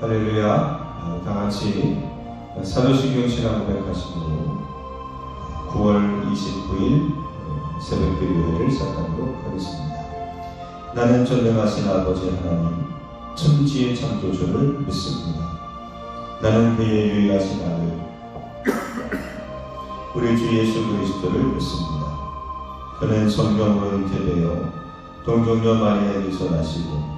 할렐루야. 다 같이 사도신경 신앙 고백하심으로 9월 29일 새벽 기도회를 시작하도록 하겠습니다. 나는 전능하신 아버지 하나님, 천지의 창조주를 믿습니다. 나는 그의 유일하신 아들, 우리 주 예수 그리스도를 믿습니다. 그는 성령으로 잉태되어 동정녀 마리아에게서 나시고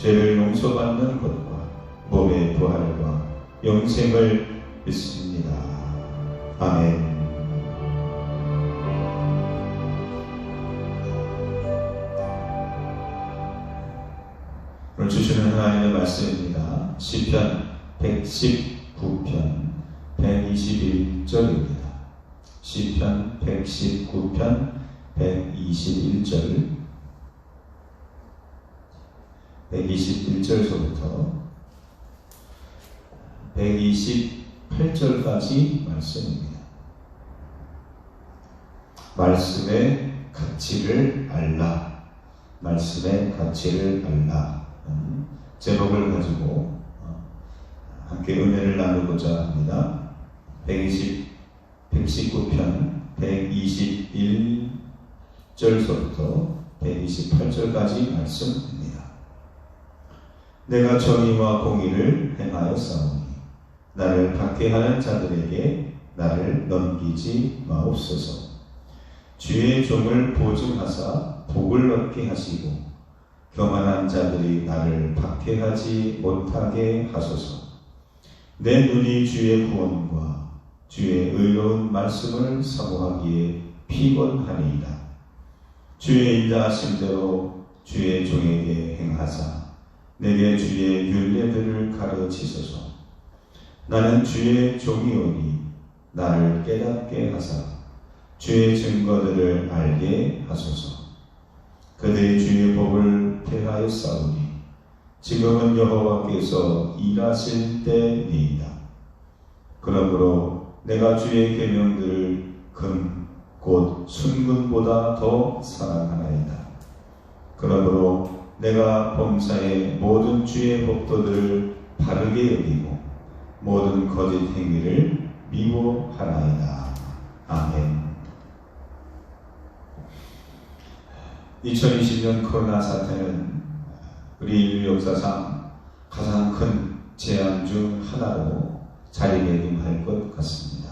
죄를 용서받는 것과 몸의 부활과 영생을 믿습니다. 아멘. 오늘 주시는 하나님의 말씀입니다. 시편 119편 121절입니다. 시편 119편 121절 121절서부터 128절까지 말씀입니다. 말씀의 가치를 알라. 말씀의 가치를 알라. 음, 제목을 가지고 어, 함께 은혜를 나누고자 합니다. 120, 119편 121절서부터 128절까지 말씀입니다. 내가 정의와 공의를 행하여 싸우니 나를 박해하는 자들에게 나를 넘기지 마옵소서. 주의 종을 보증하사 복을 얻게 하시고 교만한 자들이 나를 박해하지 못하게 하소서. 내 눈이 주의 구원과 주의 의로운 말씀을 사모하기에 피곤하니이다. 주의 인자하심대로 주의 종에게 행하사 내게 주의 윤례들을 가르치소서. 나는 주의 종이오니 나를 깨닫게 하사 주의 증거들을 알게 하소서. 그들이 주의 법을 폐하여 싸우니 지금은 여호와께서 일하실 때니이다. 그러므로 내가 주의 계명들을 금, 곧 순금보다 더 사랑하나이다. 그러므로 내가 범사의 모든 주의 법도들을 바르게 여기고 모든 거짓 행위를 미워하나이다. 아멘. 2020년 코로나 사태는 우리 인류 역사상 가장 큰 재앙 중 하나로 자리매김할 것 같습니다.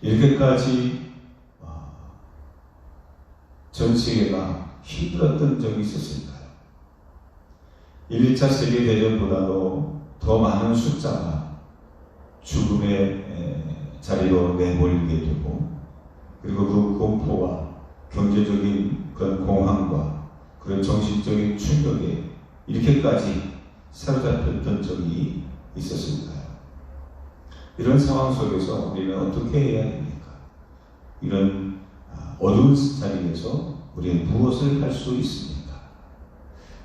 이렇게까지 전 세계가 힘들었던 적이 있었을까요? 1, 2차 세계대전보다도 더 많은 숫자가 죽음의 자리로 내몰리게 되고 그리고 그 공포와 경제적인 그런 공황과 그런 정신적인 충격에 이렇게까지 사로잡혔던 적이 있었을까요? 이런 상황 속에서 우리는 어떻게 해야 됩니까? 이런 어두운 자리에서 우리는 무엇을 할 수 있습니까?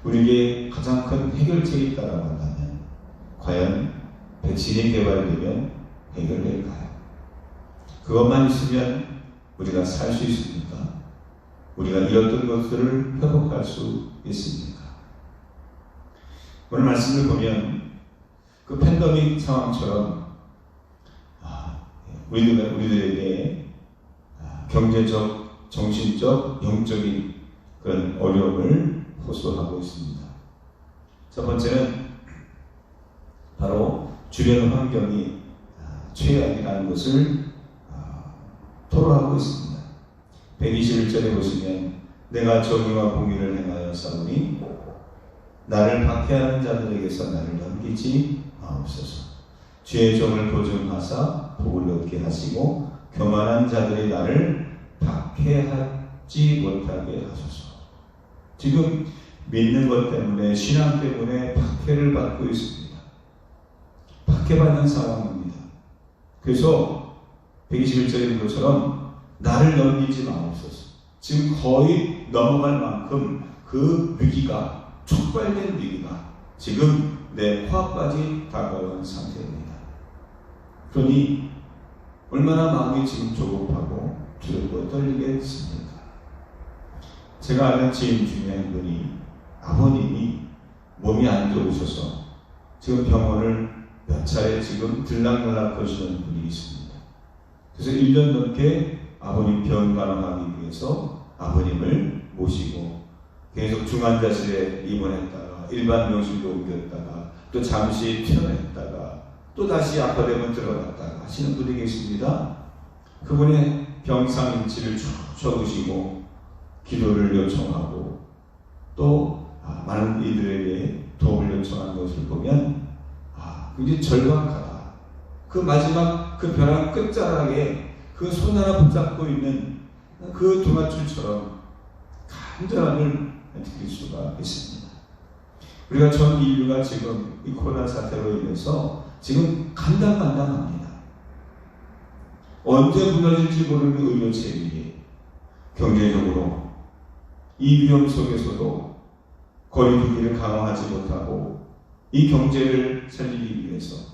우리에게 가장 큰 해결책이 있다고 한다면 과연 백신이 개발되면 해결될까요? 그것만 있으면 우리가 살 수 있습니까? 우리가 잃었던 것들을 회복할 수 있습니까? 오늘 말씀을 보면 그 팬데믹 상황처럼 우리들, 우리들에게 경제적, 정신적, 영적인 그런 어려움을 호소하고 있습니다. 첫 번째는 바로 주변 환경이 최악이라는 것을 토로하고 있습니다. 121절에 보시면 내가 정의와 공의를 행하여 싸우니 나를 박해하는 자들에게서 나를 넘기지 마옵소서. 주의 종을 보증하사 복을 얻게 하시고 교만한 자들이 나를 박해하지 못하게 하소서. 지금 믿는 것 때문에 신앙 때문에 박해를 받고 있습니다. 박해받는 상황입니다. 그래서 121절인 것처럼 나를 넘기지 마옵소서. 지금 거의 넘어갈 만큼 그 위기가 촉발된 위기가 지금 내 코앞까지 다가온 상태입니다. 그러니 얼마나 마음이 지금 조급하고 두렵고 떨리겠습니까? 제가 아는 지인 중에 한 분이 아버님이 몸이 안 좋으셔서 지금 병원을 몇 차례 지금 들락날락 거시는 분이 있습니다. 그래서 1년 넘게 아버님 병 간호하기 위해서 아버님을 모시고 계속 중환자실에 입원했다가 일반 병실로 옮겼다가 또 잠시 퇴원했다가 또 다시 아파되면 들어갔다가 하시는 분이 계십니다. 그분의 병상인치를 쭉 적으시고 기도를 요청하고 또 아, 많은 이들에게 도움을 요청한 것을 보면 아, 굉장히 절박하다. 그 마지막 그 벼랑 끝자락에 그 손 하나 붙잡고 있는 그 동아줄처럼 간절함을 느낄 수가 있습니다. 우리가 전 인류가 지금 이 코로나 사태로 인해서 지금 간당간당합니다. 언제 무너질지 모르는 의료 체계에 경제적으로 이 위험 속에서도 거리두기를 강화하지 못하고 이 경제를 살리기 위해서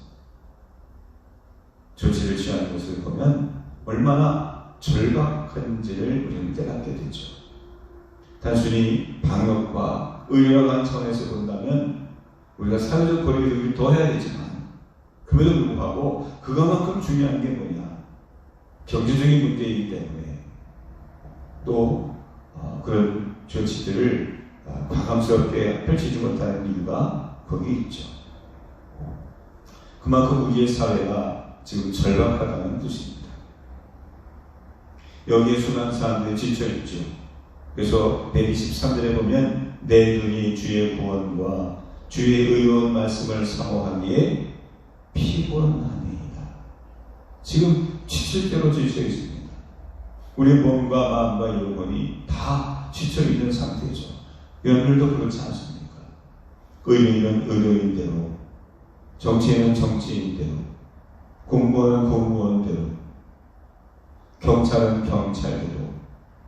조치를 취하는 것을 보면 얼마나 절박한지를 우리는 깨닫게 되죠. 단순히 방역과 의료관 차원에서 본다면 우리가 사회적 거리두기를 더 해야 되지만 그럼에도 불구하고 그것만큼 중요한 게 뭐냐 경제적인 문제이기 때문에 또 어, 그런 조치들을 어, 과감스럽게 펼치지 못하는 이유가 거기 있죠. 그만큼 우리의 사회가 지금 절박하다는 뜻입니다. 여기에 수많은 사람들이 지쳐있죠. 그래서 123절에 보면 내 눈이 주의 구원과 주의 의로운 말씀을 사모하기에 피곤하니이다. 지금 지칠 대로 지쳐 있습니다. 우리 몸과 마음과 영혼이 다 지쳐 있는 상태죠. 여러분들도 그렇지 않습니까? 의료인은 의료인대로, 정치인은 정치인대로, 공무원은 공무원대로, 경찰은 경찰대로,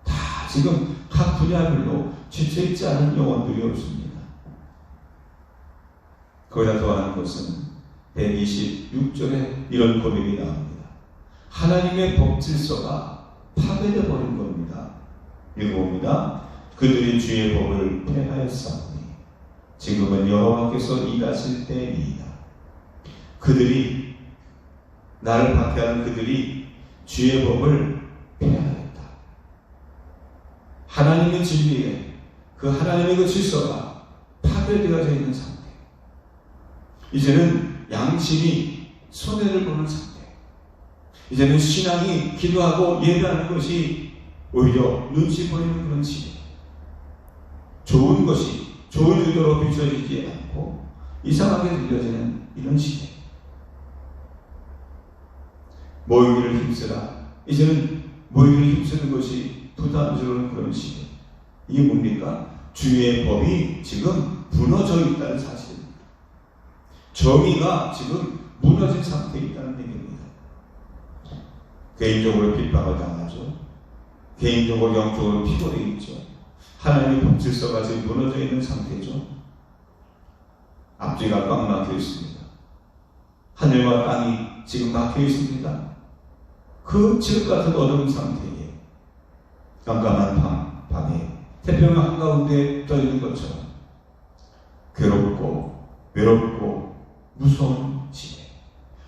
다 지금 각 분야별로 지쳐있지 않은 영혼들이 없습니다. 거기다 더하는 것은 126절에 이런 고백이 나옵니다. 하나님의 법 질서가 파괴되어 버린 겁니다. 읽어봅니다. 그들이 주의 법을 폐하였사오니 지금은 여호와께서 일하실 때이다. 그들이 나를 박해하는 그들이 주의 법을 폐하였다. 하나님의 진리에 그 하나님의 그 질서가 파괴되어져 있는 상태. 이제는 양심이 손해를 보는 상태. 이제는 신앙이 기도하고 예배하는 것이 오히려 눈치 보이는 그런 시대. 좋은 것이 좋은 의도로 비춰지지 않고 이상하게 들려지는 이런 시대. 모이기를 힘쓰라. 이제는 모이기를 힘쓰는 것이 부담스러운 그런 시대. 이게 뭡니까? 주의 법이 지금 무너져 있다는 사실입니다. 정의가 지금 무너진 상태에 있다는 얘기입니다. 개인적으로 핍박을 당하죠. 개인적으로 영적으로 피곤해 있죠. 하나님의 법질서가 지금 무너져 있는 상태죠. 앞뒤가 꽉 막혀 있습니다. 하늘과 땅이 지금 막혀 있습니다. 그 지옥 같은 어두운 상태에 깜깜한 밤, 밤에 태평양 한가운데 떠 있는 것처럼 괴롭고 외롭고 무서운 시대.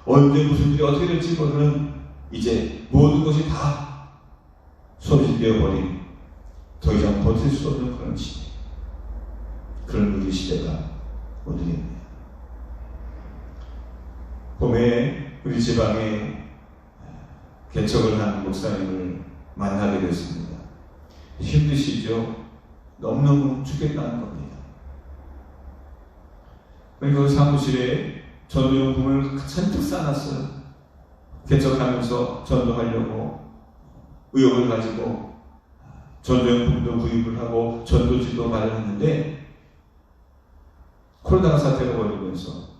언제 무슨 일이 어떻게 될지 모르는 이제 모든 것이 다 소진되어 버린 더 이상 버틸 수 없는 그런 시대. 그런 우리 시대가 오늘입니다. 봄에 우리 지방에 개척을 한 목사님을 만나게 됐습니다. 힘드시죠? 너무너무 죽겠다는 겁니다. 그리고 사무실에 전도용품을 잔뜩 쌓아놨어요. 개척하면서 전도하려고 의욕을 가지고 전도용품도 구입을 하고 전도지도 마련했는데 코로나 사태가 벌어지면서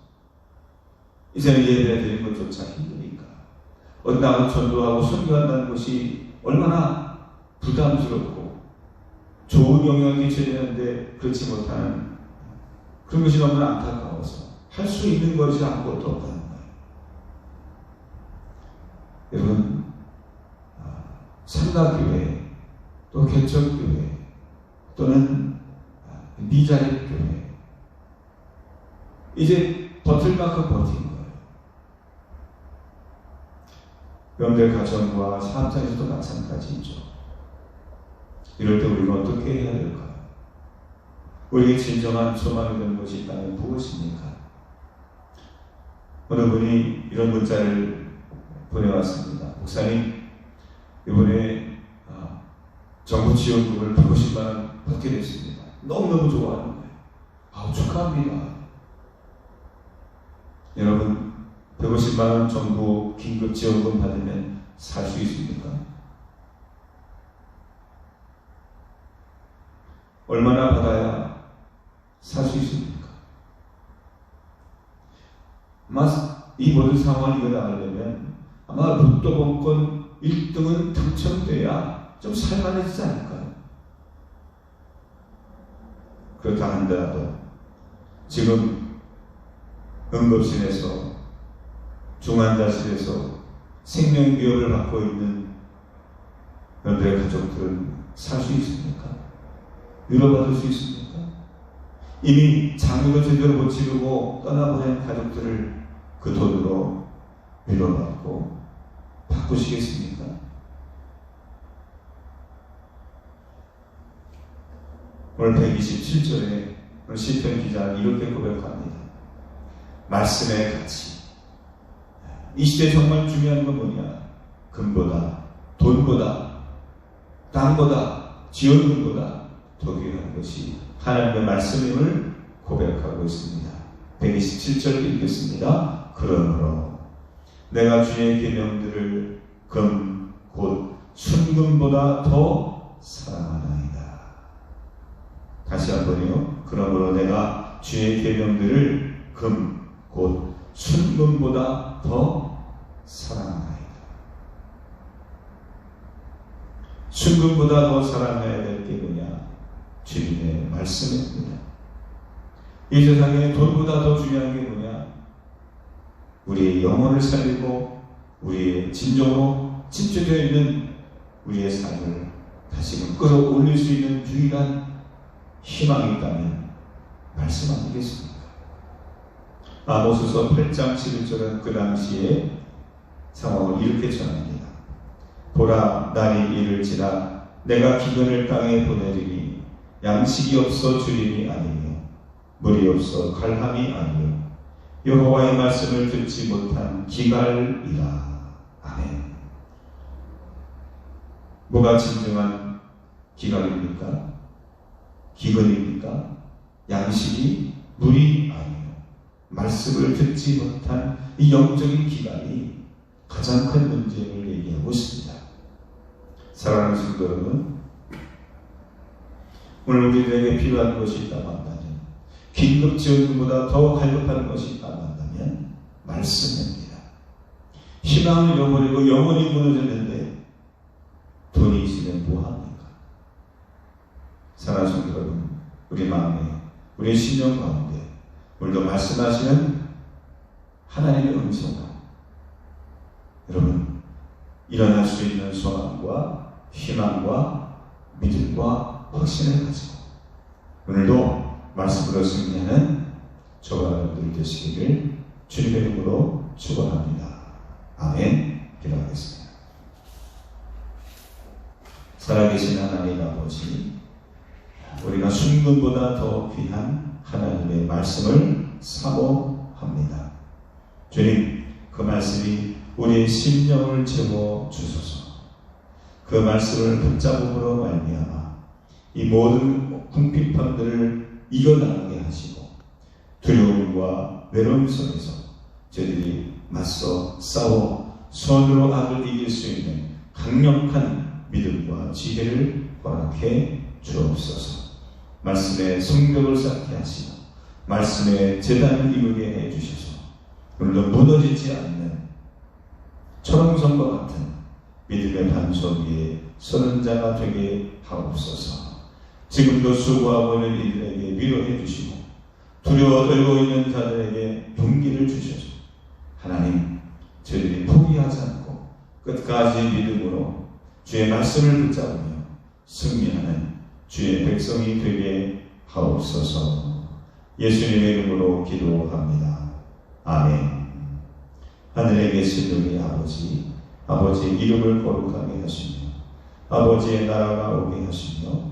이제는 예배 드리는 것조차 힘드니까 어디 나가 전도하고 선교한다는 것이 얼마나 부담스럽고 좋은 영향을 끼쳐야 되는데 그렇지 못하는 그런 것이 너무나 안타까워서 할 수 있는 것이 아무것도 없다는 거예요. 여러분 아, 삼각교회 또 개척교회 또는 아, 미자립 교회 이제 버틸 만큼 버틴 거예요. 여러분들 가정과 사업장에서도 마찬가지죠. 이럴 때 우리가 어떻게 해야 될까요? 우리에게 진정한 소망이 되는 것이 있다면 무엇입니까? 어느 분이 이런 문자를 보내왔습니다. 목사님, 이번에 아, 정부 지원금을 150만 원 받게 됐습니다. 너무너무 좋아하는 거예요. 아, 축하합니다. 여러분, 150만 원 정부 긴급 지원금 받으면 살 수 있습니까? 얼마나 받아야 살 수 있습니까? 아마 이 모든 상황을 이겨나가려면 아마 로또 복권 1등은 당첨돼야 좀 살만해지지 않을까요? 그렇다 한더라도 지금 응급실에서 중환자실에서 생명비용을 받고 있는 여러분들의 가족들은 살 수 있습니까? 위로받을 수 있습니까? 이미 장유로 제대로 못 치르고 떠나보낸 가족들을 그 돈으로 위로받고 바꾸시겠습니까? 오늘 127절에 오늘 시편 기자는 이렇게 고백합니다. 말씀의 가치. 이 시대에 정말 중요한 건 뭐냐? 금보다, 돈보다, 땅보다, 지원금보다 더 귀한 것이 하나님의 말씀임을 고백하고 있습니다. 127절 읽겠습니다. 그러므로 내가 주의 계명들을 금, 곧 순금보다 더 사랑하나이다. 다시 한번요. 그러므로 내가 주의 계명들을 금, 곧 순금보다 더 사랑하나이다. 순금보다 더 사랑해야 될 게 뭐냐? 주님의 말씀입니다. 이 세상에 돈보다 더 중요한 게 뭐냐? 우리의 영혼을 살리고 우리의 진정으로 집중되어 있는 우리의 삶을 다시금 끌어올릴 수 있는 유일한 희망이 있다면 말씀 아니겠습니까? 아모스서 8장 11절은 그 당시에 상황을 이렇게 전합니다. 보라 날이 이를지라 내가 기근을 땅에 보내리니 양식이 없어 주림이 아니며 물이 없어 갈함이 아니요 여호와의 말씀을 듣지 못한 기갈이라 아멘. 뭐가 진정한 기갈입니까? 기근입니까? 양식이 물이 아니요 말씀을 듣지 못한 이 영적인 기갈이 가장 큰 문제를 얘기하고 있습니다. 사랑하는 성도 여러분, 오늘 우리들에게 필요한 것이 있다고 한다면, 긴급 지원금보다 더 갈급한 것이 있다고 한다면, 말씀입니다. 희망을 잃어버리고 영혼이 무너졌는데, 돈이 있으면 뭐합니까? 사랑하는 여러분, 우리 마음에, 우리 신령 가운데, 오늘도 말씀하시는 하나님의 음성과 여러분, 일어날 수 있는 소망과 희망과 믿음과 확신을 가지고 오늘도 말씀으로 승리하는 저와 여러분들 되시기를 주님의 이름으로 축원합니다. 아멘. 기도하겠습니다. 살아계신 하나님 아버지, 우리가 순금보다 더 귀한 하나님의 말씀을 사모합니다. 주님, 그 말씀이 우리의 심령을 채워 주소서. 그 말씀을 붙잡음으로 말미암아 이 모든 궁핍함들을 이겨나가게 하시고 두려움과 외로움 속에서 저희들이 맞서 싸워 손으로 악을 이길 수 있는 강력한 믿음과 지혜를 허락해 주옵소서. 말씀의 성벽을 쌓게 하시고 말씀의 재단을 이루게 해 주셔서 오늘도 무너지지 않는 초롱성과 같은 믿음의 반석 위에 서는 자가 되게 하옵소서. 지금도 수고하고 있는 이들에게 위로해 주시고 두려워 떨고 있는 자들에게 용기를 주셔서 하나님 저희들이 포기하지 않고 끝까지 믿음으로 주의 말씀을 붙잡으며 승리하는 주의 백성이 되게 하옵소서. 예수님의 이름으로 기도합니다. 아멘. 하늘에 계신 우리 아버지, 아버지의 이름을 거룩하게 하시며, 아버지의 나라가 오게 하시며,